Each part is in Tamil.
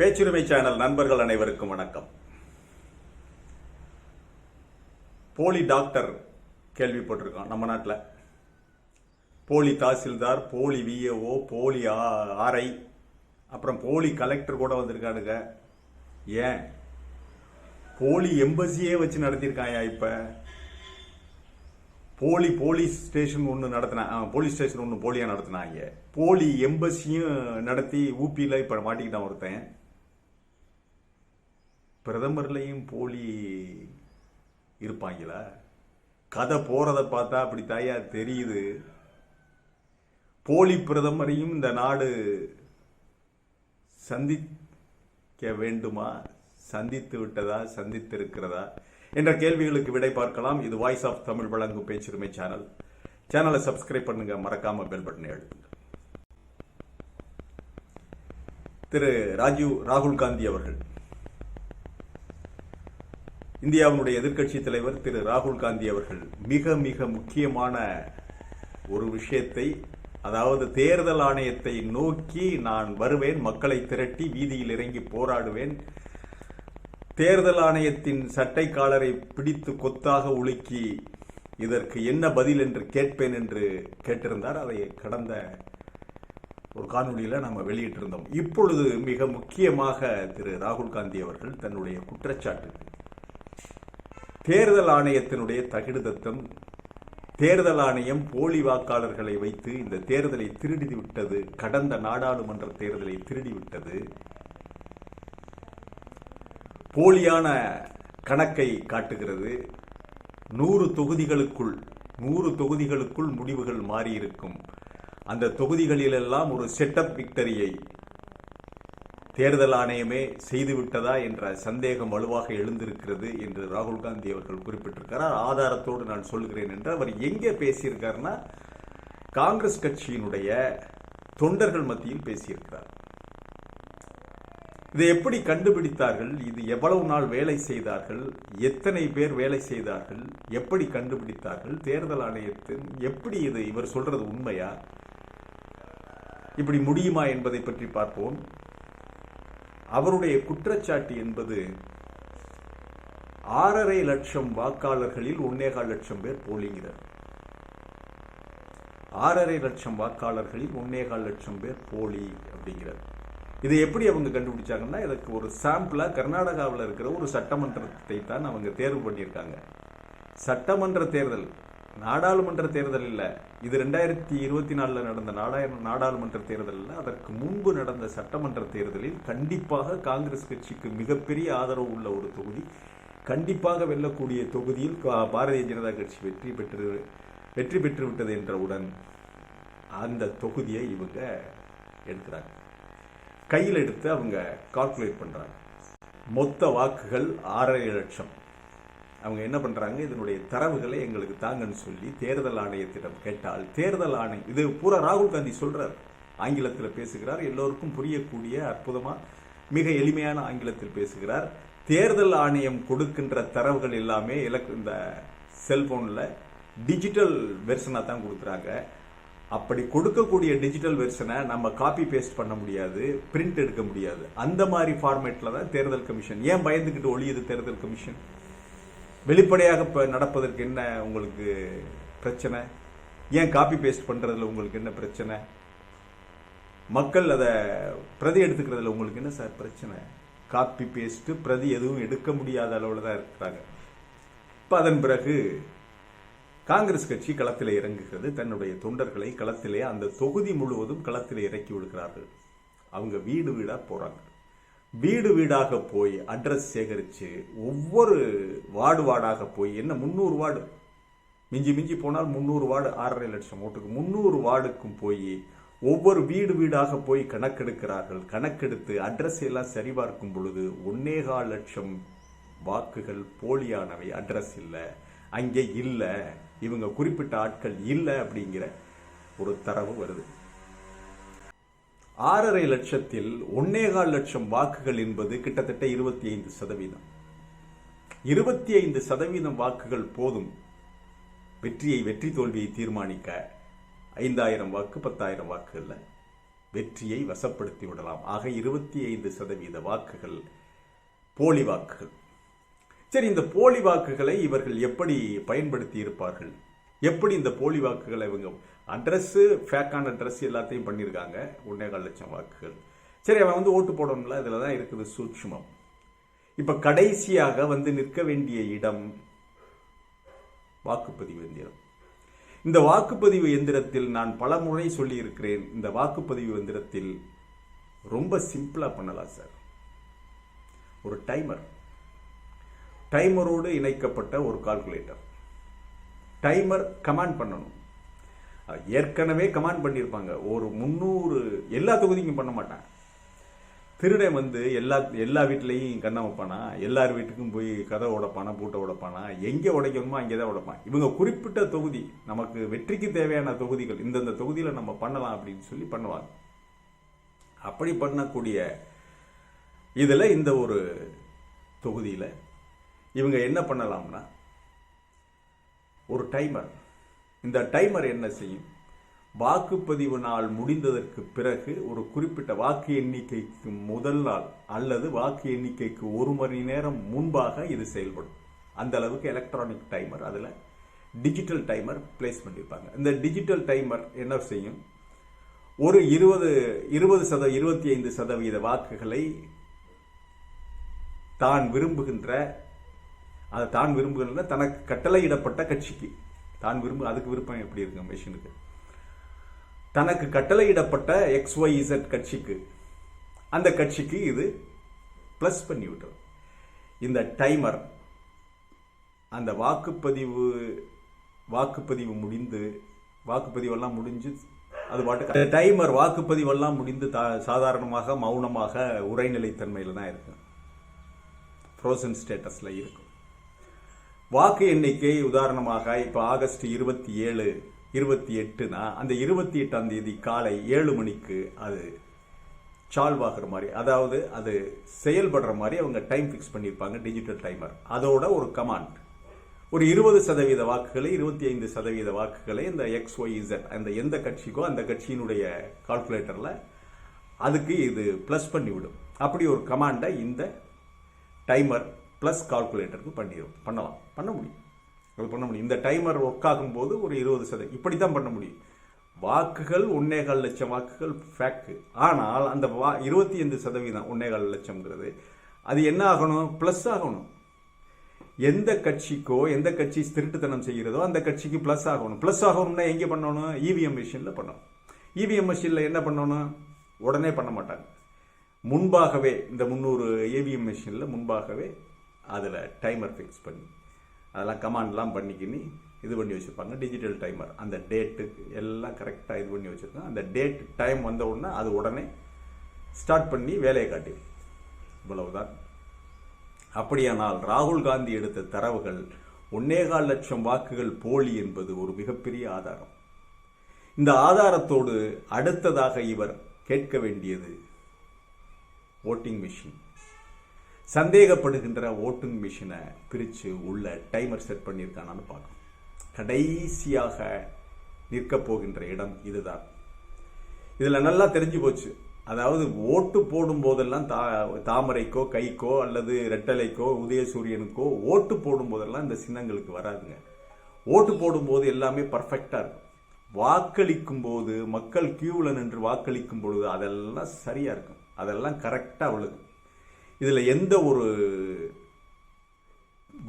பேச்சுரிமை சேனல் நண்பர்கள் அனைவருக்கும் வணக்கம். போலி டாக்டர் கேள்விப்பட்டிருக்கோம் நம்ம நாட்டில். போலி தாசில்தார் போலி விஏஓ போலி ஆர்ஐ அப்புறம் போலி கலெக்டர் கூட வந்திருக்கானுங்க. ஏன்? போலி எம்பசியே வச்சு நடத்தியிருக்காயா இப்போ? போலி போலீஸ் ஸ்டேஷன் ஒன்று நடத்தினா ஆ, போலீஸ் ஸ்டேஷன் ஒன்று போலியா நடத்தினாங்க. போலி எம்பசியும் நடத்தி ஊப்பியில் இப்போ மாட்டிக்கிட்டான் ஒருத்தன். பிரதமர்லையும் போலி இருப்பாங்களா? கதை போகிறத பார்த்தா அப்படி தாயா தெரியுது. போலி பிரதமரையும் இந்த நாடு சந்திக்க வேண்டுமா? சந்தித்து விட்டதா? சந்தித்திருக்கிறதா? என்ற கேள்விகளுக்கு விடை பார்க்கலாம். இது வாய்ஸ் ஆஃப் தமிழ் வழங்கும் பேச்சுரிமை சேனல். சேனலை சப்ஸ்கிரைப் பண்ணுங்க. மறக்காம பெல் பட்டனை எழுதுங்க திரு ராஜீவ் ராகுல் காந்தி அவர்கள். இந்தியாவினுடைய எதிர்க்கட்சி தலைவர் திரு ராகுல் காந்தி அவர்கள் மிக மிக முக்கியமான ஒரு விஷயத்தை அதாவது தேர்தல் ஆணையத்தை நோக்கி நான் வருவேன் மக்களை திரட்டி வீதியில் இறங்கி போராடுவேன். தேர்தல் ஆணையத்தின் சட்டை காலரை பிடித்து கொத்தாக உலுக்கி இதற்கு என்ன பதில் என்று கேட்பேன் என்று கேட்டிருந்தார். அதை கடந்த ஒரு காணொலியில் நம்ம வெளியிட்டிருந்தோம். இப்பொழுது மிக முக்கியமாக திரு ராகுல் காந்தி அவர்கள் தன்னுடைய குற்றச்சாட்டு தேர்தல் ஆணையத்தினுடைய தகிடுதத்தம் தேர்தல் ஆணையம் போலி வாக்காளர்களை வைத்து இந்த தேர்தலை திருடி விட்டது கடந்த நாடாளுமன்ற தேர்தலை திருடி விட்டது. போலியான கணக்கை காட்டுகிறது. நூறு தொகுதிகளுக்குள் நூறு தொகுதிகளுக்குள் முடிவுகள் மாறியிருக்கும். அந்த தொகுதிகளிலெல்லாம் ஒரு செட்டப் விக்டரியை தேர்தல் ஆணையமே செய்துவிட்டதா என்ற சந்தேகம் வலுவாக எழுந்திருக்கிறது என்று ராகுல் காந்தி அவர்கள் குறிப்பிட்டிருக்கிறார். ஆதாரத்தோடு நான் சொல்கிறேன் என்று அவர் எங்கே பேசியிருக்காருன்னா காங்கிரஸ் கட்சியினுடைய தொண்டர்கள் மத்தியில் பேசியிருக்கிறார். இதை எப்படி கண்டுபிடித்தார்கள்? இது எவ்வளவு நாள் வேலை செய்தார்கள்? எத்தனை பேர் வேலை செய்தார்கள்? எப்படி கண்டுபிடித்தார்கள்? தேர்தல் ஆணையத்தின் எப்படி இது இவர் சொல்றது உண்மையா? இப்படி முடியுமா என்பதை பற்றி பார்ப்போம். அவருடைய குற்றச்சாட்டு என்பது ஆறரை லட்சம் வாக்காளர்களில் ஒன்னேகால் லட்சம் பேர் போலிங்கிறார். ஆறரை லட்சம் வாக்காளர்களில் ஒன்னேகால் லட்சம் பேர் போலி அப்படிங்கிறார். இதை எப்படி அவங்க கண்டுபிடிச்சாங்கன்னா இதுக்கு ஒரு சாம்பிளா கர்நாடகாவில் இருக்கிற ஒரு சட்டமன்றத்தை தான் அவங்க தேர்வு பண்ணியிருக்காங்க. சட்டமன்ற தேர்தல் நாடாளுமன்ற தேர்தல் இது ரெண்டாயிரத்தி இருபத்தி நாலில் நடந்த நாடாய- நாடாளுமன்ற தேர்தலில் அதற்கு முன்பு நடந்த சட்டமன்ற தேர்தலில் கண்டிப்பாக காங்கிரஸ் கட்சிக்கு மிகப்பெரிய ஆதரவு உள்ள ஒரு தொகுதி கண்டிப்பாக வெல்லக்கூடிய தொகுதியில் கா- பாரதிய ஜனதா கட்சி வெற்றி பெற்று வெற்றி பெற்று விட்டது என்றவுடன் அந்த தொகுதியை இவங்க எடுக்கிறாங்க. கையில் எடுத்து அவங்க கால்குலேட் பண்ணுறாங்க மொத்த வாக்குகள் ஆறரை லட்சம். அவங்க என்ன பண்ணுறாங்க இதனுடைய தரவுகளை எங்களுக்கு தாங்கன்னு சொல்லி தேர்தல் ஆணையத்திடம் கேட்டால் தேர்தல் ஆணையம் இது பூரா ராகுல் காந்தி சொல்கிறார் ஆங்கிலத்தில் பேசுகிறார். எல்லோருக்கும் புரியக்கூடிய அற்புதமாக மிக எளிமையான ஆங்கிலத்தில் பேசுகிறார். தேர்தல் ஆணையம் கொடுக்கின்ற தரவுகள் எல்லாமே இலக்கு இந்த செல்ஃபோனில் டிஜிட்டல் வெர்ஷனாக தான் கொடுக்குறாங்க. அப்படி கொடுக்கக்கூடிய டிஜிட்டல் வெர்ஷனை நம்ம காப்பி பேஸ்ட் பண்ண முடியாது பிரிண்ட் எடுக்க முடியாது. அந்த மாதிரி ஃபார்மேட்டில் தான் தேர்தல் கமிஷன். ஏன் பயந்துக்கிட்டு ஒழியுது தேர்தல் கமிஷன்? வெளிப்படையாக இப்போ நடப்பதற்கு என்ன உங்களுக்கு பிரச்சனை? ஏன் காப்பி பேஸ்ட் பண்ணுறதுல உங்களுக்கு என்ன பிரச்சனை? மக்கள் அதை பிரதி எடுத்துக்கிறதுல உங்களுக்கு என்ன சார் பிரச்சனை? காப்பி பேஸ்ட்டு பிரதி எதுவும் எடுக்க முடியாத அளவில் தான் இருக்கிறாங்க. இப்போ அதன் பிறகு காங்கிரஸ் கட்சி களத்தில் இறங்குகிறது. தன்னுடைய தொண்டர்களை களத்திலே அந்த தொகுதி முழுவதும் களத்தில் இறக்கி விடுகிறார்கள். அவங்க வீடு வீடாக போகிறாங்க வீடு வீடாக போய் அட்ரஸ் சேகரித்து ஒவ்வொரு வார்டு வார்டாக போய் என்ன முந்நூறு வார்டு? மிஞ்சி மிஞ்சி போனால் முந்நூறு வார்டு ஆறரை லட்சம் ஓட்டுக்கு முந்நூறு வார்டுக்கும் போய் ஒவ்வொரு வீடு வீடாக போய் கணக்கெடுக்கிறார்கள். கணக்கெடுத்து அட்ரஸ் எல்லாம் சரிபார்க்கும் பொழுது ஒன்னேகால் லட்சம் வாக்குகள் போலியானவை அட்ரஸ் இல்லை. அங்கே இல்லை. இவங்க குறிப்பிட்ட ஆட்கள் இல்லை அப்படிங்கிற ஒரு தரவு வருது. ஆறரை லட்சத்தில் ஒன்னேகால் லட்சம் வாக்குகள் என்பது கிட்டத்தட்ட இருபத்தி ஐந்து சதவீதம். இருபத்தி ஐந்து சதவீதம் வாக்குகள் போதும். வெற்றியை வெற்றி தோல்வியை தீர்மானிக்க ஐந்தாயிரம் வாக்கு பத்தாயிரம் வாக்குகள்ல வெற்றியை வசப்படுத்தி விடலாம். ஆக இருபத்தி ஐந்து சதவீத வாக்குகள் போலி வாக்குகள். சரி இந்த போலி வாக்குகளை இவர்கள் எப்படி பயன்படுத்தி இருப்பார்கள்? எப்படி இந்த போலி வாக்குகளை இவங்க அட்ரஸ்ஸு ஃபேக்கான அட்ரஸ் எல்லாத்தையும் பண்ணியிருக்காங்க. ஒன்னேகால் லட்சம் வாக்குகள். சரி அவன் வந்து ஓட்டு போடணும்ல? இதில் தான் இருக்குது சூட்சமம். இப்போ கடைசியாக வந்து நிற்க வேண்டிய இடம் வாக்குப்பதிவு எந்திரம். இந்த வாக்குப்பதிவு எந்திரத்தில் நான் பல முறை சொல்லியிருக்கிறேன். இந்த வாக்குப்பதிவு எந்திரத்தில் ரொம்ப சிம்பிளாக பண்ணலாம் சார். ஒரு டைமர் டைமரோடு இணைக்கப்பட்ட ஒரு கால்குலேட்டர் டைமர் கமாண்ட் பண்ணணும். ஏற்கனவே கமாண்ட் பண்ணியிருப்பாங்க. ஒரு முந்நூறு எல்லா தொகுதிக்கும் பண்ண மாட்டான் திருடன் வந்து எல்லா எல்லா வீட்லேயும் கண்ணை வைப்பானா? எல்லார் வீட்டுக்கும் போய் கதை உடைப்பானா? பூட்டை உடைப்பானா? எங்கே உடைக்கணுமோ அங்கே தான் உடைப்பான். இவங்க குறிப்பிட்ட தொகுதி நமக்கு வெற்றிக்கு தேவையான தொகுதிகள் இந்தந்த தொகுதியில் நம்ம பண்ணலாம் அப்படின்னு சொல்லி பண்ணுவாங்க. அப்படி பண்ணக்கூடிய இதில் இந்த ஒரு தொகுதியில் இவங்க என்ன பண்ணலாம்னா ஒரு டைமர் இந்த டைமர் என்ன செய்யும்? வாக்குப்பதிவு நாள் முடிந்ததற்கு பிறகு ஒரு குறிப்பிட்ட வாக்கு எண்ணிக்கைக்கு முதல் நாள் அல்லது வாக்கு எண்ணிக்கைக்கு ஒரு மணி நேரம் முன்பாக இது செயல்படும். அந்த அளவுக்கு எலக்ட்ரானிக் டைமர் அதில் டிஜிட்டல் டைமர் பிளேஸ் பண்ணியிருப்பாங்க இந்த டிஜிட்டல் டைமர் என்ன செய்யும்? ஒரு இருபது இருபது சத இருபத்தி ஐந்து சதவீத வாக்குகளை தான் விரும்புகின்ற அதை தான் விரும்புகின்ற தனக்கு கட்டளையிடப்பட்ட கட்சிக்கு தான் விரும்ப அதுக்கு விருப்பம் எப்படி இருக்கு மிஷினுக்கு? தனக்கு கட்டளையிடப்பட்ட எக்ஸ் ஒய் இசட் கட்சிக்கு. அந்த கட்சிக்கு இது ப்ளஸ் பண்ணி விட்டுரும். இந்த டைமர் அந்த வாக்குப்பதிவு வாக்குப்பதிவு முடிந்து வாக்குப்பதிவெல்லாம் முடிஞ்சு அது பாட்டு டைமர் வாக்குப்பதிவெல்லாம் முடிந்து சாதாரணமாக மௌனமாக உரைநிலைத்தன்மையில் தான் இருக்கும் ஃப்ரோசன் ஸ்டேட்டஸில் இருக்கும் வாக்கு எண்ணிக்கை உதாரணமாக இப்போ ஆகஸ்ட் இருபத்தி ஏழு இருபத்தி எட்டுனா அந்த இருபத்தி எட்டாம் தேதி காலை ஏழு மணிக்கு அது சால்வாகிற மாதிரி அதாவது அது செயல்படுற மாதிரி அவங்க டைம் ஃபிக்ஸ் பண்ணியிருப்பாங்க டிஜிட்டல் டைமர் அதோட ஒரு கமாண்ட் ஒரு இருபது சதவீத வாக்குகளை இருபத்தி ஐந்து சதவீத வாக்குகளை இந்த எக்ஸ் ஒய் இசட் அந்த எந்த கட்சிக்கோ அந்த கட்சியினுடைய கால்குலேட்டரில் அதுக்கு இது ப்ளஸ் பண்ணிவிடும். அப்படி ஒரு கமாண்டை இந்த டைமர் ப்ளஸ் கால்குலேட்டருக்கு பண்ணிடும் பண்ணலாம். பண்ண முடியும். அது பண்ண முடியும். இந்த டைமர் ஒர்க் ஆகும்போது ஒரு இருபது சதவீதம் இப்படி தான் பண்ண முடியும். வாக்குகள் ஒன்னேகால் லட்சம் வாக்குகள் ஃபேக்கு ஆனால் அந்த வா இருபத்தி ஐந்து சதவீதம் ஒன்னேகால் லட்சம்ங்கிறது அது என்ன ஆகணும்? ப்ளஸ் ஆகணும். எந்த கட்சிக்கோ எந்த கட்சி திருட்டுத்தனம் செய்கிறதோ அந்த கட்சிக்கு ப்ளஸ் ஆகணும். ப்ளஸ் ஆகணும்னா எங்கே பண்ணணும்? இவிஎம் மிஷினில் பண்ணணும். இவிஎம் மிஷினில் என்ன பண்ணணும்? உடனே பண்ண மாட்டாங்க. முன்பாகவே இந்த முந்நூறு ஏவிஎம் மிஷினில் முன்பாகவே அதில் டைமர் ஃபிக்ஸ் பண்ணி அதெல்லாம் கமாண்ட்லாம் பண்ணிக்கினி இது பண்ணி வச்சுருப்பாங்க. டிஜிட்டல் டைமர் அந்த டேட்டு எல்லாம் கரெக்டாக இது பண்ணி வச்சுருக்கோம் அந்த டேட் டைம் வந்த உடனே அது உடனே ஸ்டார்ட் பண்ணி வேலையை காட்டி. இவ்வளவுதான். அப்படியானால் ராகுல் காந்தி எடுத்த தரவுகள் ஒன்னேகால் லட்சம் வாக்குகள் போலி என்பது ஒரு மிகப்பெரிய ஆதாரம். இந்த ஆதாரத்தோடு அடுத்ததாக இவர் கேட்க வேண்டியது ஓட்டிங் மிஷின் சந்தேகப்படுகின்ற ஓட்டிங் மிஷினை பிரித்து உள்ள டைமர் செட் பண்ணியிருக்கானான்னு பார்க்கணும். கடைசியாக நிற்கப் போகின்ற இடம் இதுதான். இதில் நல்லா தெரிஞ்சு போச்சு. அதாவது ஓட்டு போடும் போதெல்லாம் தா தாமரைக்கோ கைக்கோ அல்லது ரெட்டலைக்கோ உதயசூரியனுக்கோ ஓட்டு போடும் போதெல்லாம் இந்த சின்னங்களுக்கு வராதுங்க. ஓட்டு போடும்போது எல்லாமே பர்ஃபெக்டாக இருக்கும். வாக்களிக்கும் போது மக்கள் கியூவில் நின்று வாக்களிக்கும் பொழுது அதெல்லாம் சரியாக இருக்கும். அதெல்லாம் கரெக்டாக விழுகும். இதில் எந்த ஒரு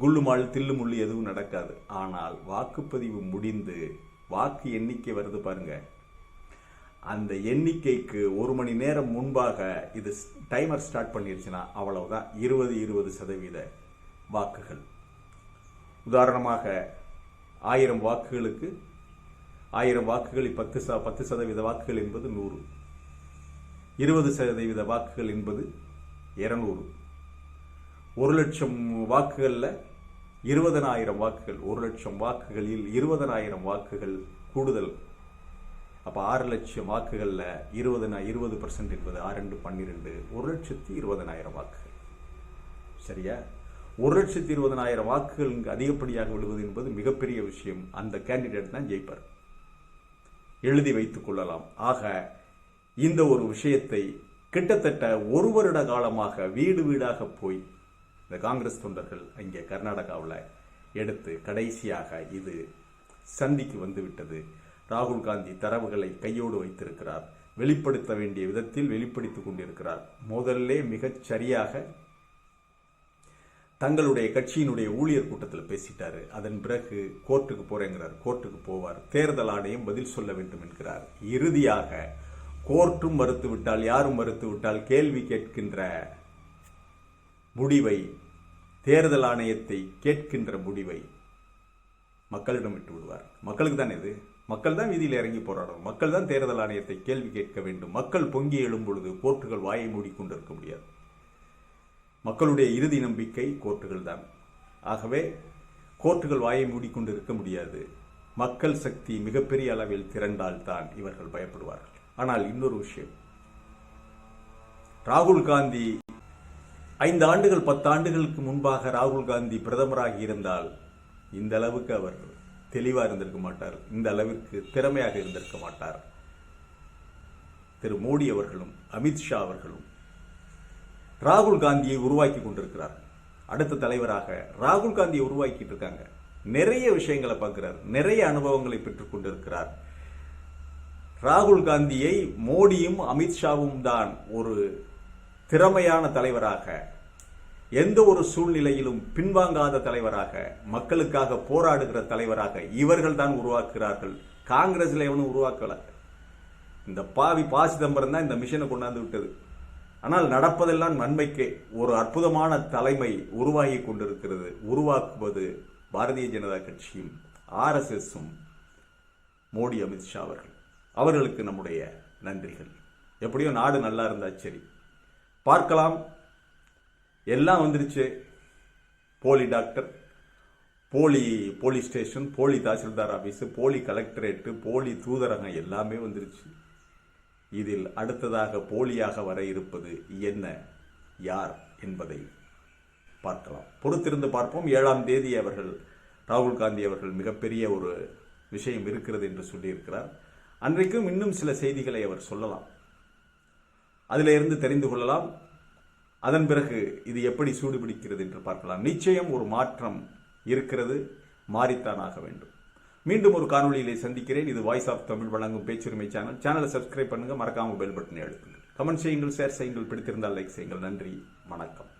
குள்ளுமாள் தில்லுமுள்ளு எதுவும் நடக்காது. ஆனால் வாக்குப்பதிவு முடிந்து வாக்கு எண்ணிக்கை வருது பாருங்க. அந்த எண்ணிக்கைக்கு ஒரு மணி நேரம் முன்பாக இது டைமர் ஸ்டார்ட் பண்ணிருச்சுன்னா அவ்வளவுதான். இருபது இருபது சதவீத வாக்குகள். உதாரணமாக ஆயிரம் வாக்குகளுக்கு ஆயிரம் வாக்குகளில் பத்து ச பத்து சதவீத வாக்குகள் என்பது நூறு. இருபது சதவீத வாக்குகள் என்பது இருநூறு. ஒரு லட்சம் வாக்குகளில் இருபதனாயிரம் வாக்குகள். ஒரு லட்சம் வாக்குகளில் இருபதனாயிரம் வாக்குகள் கூடுதல். அப்போ ஆறு லட்சம் வாக்குகளில் இருபதனா இருபது பர்சன்ட் என்பது ஆறு ரெண்டு பன்னிரெண்டு. ஒரு லட்சத்தி இருபதனாயிரம் வாக்குகள். சரியா? ஒரு லட்சத்தி இருபதனாயிரம் வாக்குகள் இங்கு அதிகப்படியாக விழுவது என்பது மிகப்பெரிய விஷயம். அந்த கேண்டிடேட் தான் ஜெயிப்பார். எழுதி வைத்துக் கொள்ளலாம். ஆக இந்த ஒரு விஷயத்தை கிட்டத்தட்ட ஒரு வருட காலமாக வீடு வீடாக போய் இந்த காங்கிரஸ் தொண்டர்கள் இங்கே கர்நாடகாவில் எடுத்து கடைசியாக இது சந்திக்கு வந்துவிட்டது. ராகுல் காந்தி தரவுகளை கையோடு வைத்திருக்கிறார். வெளிப்படுத்த வேண்டிய விதத்தில் வெளிப்படுத்திக் கொண்டிருக்கிறார். முதல்ல மிகச் சரியாக தங்களுடைய கட்சியினுடைய ஊழியர் கூட்டத்தில் பேசிட்டாரு. அதன் பிறகு கோர்ட்டுக்கு போறேங்கிறார். கோர்ட்டுக்கு போவார். தேர்தல் ஆணையம் பதில் சொல்ல வேண்டும் என்கிறார். இறுதியாக கோர்ட்டும் மறுத்துவிட்டால் யாரும் மறுத்துவிட்டால் கேள்வி கேட்கின்ற முடிவை தேர்தல் ஆணையத்தை கேட்கின்ற முடிவை மக்களிடம் விட்டு விடுவார். மக்களுக்கு தான் இது? மக்கள் தான் வீதியில் இறங்கி போராடணும். மக்கள் தான் தேர்தல் ஆணையத்தை கேள்வி கேட்க வேண்டும். மக்கள் பொங்கி எழும் பொழுது கோர்ட்டுகள் வாயை மூடிக்கொண்டிருக்க முடியாது. மக்களுடைய இறுதி நம்பிக்கை கோர்ட்டுகள் தான். ஆகவே கோர்ட்டுகள் வாயை மூடிக்கொண்டு இருக்க முடியாது. மக்கள் சக்தி மிகப்பெரிய அளவில் திரண்டால் தான் இவர்கள் பயப்படுவார்கள். ஆனால் இன்னொரு விஷயம். ராகுல் காந்தி ஐந்து ஆண்டுகள் பத்து ஆண்டுகளுக்கு முன்பாக ராகுல் காந்தி பிரதமராக இருந்தால் இந்த அளவுக்கு அவர் தெளிவாக இருந்திருக்க மாட்டார். இந்த அளவிற்கு திறமையாக இருந்திருக்க மாட்டார். திரு மோடி அவர்களும் அமித்ஷா அவர்களும் ராகுல் காந்தியை உருவாக்கி கொண்டிருக்கிறார். அடுத்த தலைவராக ராகுல் காந்தியை உருவாக்கிட்டு இருக்காங்க. நிறைய விஷயங்களை பார்க்கிறார். நிறைய அனுபவங்களை பெற்றுக் கொண்டிருக்கிறார். ராகுல் காந்தியை மோடியும் அமித்ஷாவும் தான் ஒரு திறமையான தலைவராக எந்த ஒரு சூழ்நிலையிலும் பின்வாங்காத தலைவராக மக்களுக்காக போராடுகிற தலைவராக இவர்கள் தான் உருவாக்குகிறார்கள். காங்கிரஸில் எவனும் உருவாக்கல. இந்த பாவி பா சிதம்பரம் தான் இந்த மிஷனை கொண்டாந்து விட்டது. ஆனால் நடப்பதெல்லாம் நன்மைக்கே ஒரு அற்புதமான தலைமை உருவாகி கொண்டிருக்கிறது. உருவாக்குவது பாரதிய ஜனதா கட்சியும் ஆர்எஸ்எஸும் மோடி அமித்ஷா அவர்கள். அவர்களுக்கு நம்முடைய நன்றிகள். எப்படியோ நாடு நல்லா இருந்தா சரி. பார்க்கலாம். எல்லாம் வந்துருச்சு. போலி டாக்டர் போலி போலீஸ் ஸ்டேஷன் போலி தாசில்தார் ஆஃபீஸு போலி கலெக்டரேட்டு போலி தூதரகம் எல்லாமே வந்துருச்சு. இதில் அடுத்ததாக போலியாக வர இருப்பது என்ன யார் என்பதை பார்க்கலாம். பொறுத்திருந்து பார்ப்போம். ஏழாம் தேதி அவர்கள் ராகுல் காந்தி அவர்கள் மிகப்பெரிய ஒரு விஷயம் இருக்கிறது என்று சொல்லியிருக்கிறார். அன்றைக்கும் இன்னும் சில செய்திகளை அவர் சொல்லலாம். அதில் இருந்து தெரிந்து கொள்ளலாம். அதன் பிறகு இது எப்படி சூடுபிடிக்கிறது என்று பார்க்கலாம். நிச்சயம் ஒரு மாற்றம் இருக்கிறது. மாறித்தான் ஆக வேண்டும். மீண்டும் ஒரு காணொளியிலே சந்திக்கிறேன். இது வாய்ஸ் ஆஃப் தமிழ் வழங்கும் பேச்சுரிமை சேனல் சேனலை சப்ஸ்கிரைப் பண்ணுங்க. மறக்காம பெல் பட்டனை அழுத்துங்கள். கமெண்ட் செய்யுங்கள் ஷேர் செய்யுங்கள். பிடித்திருந்தால் லைக் செய்யுங்கள். நன்றி. வணக்கம்.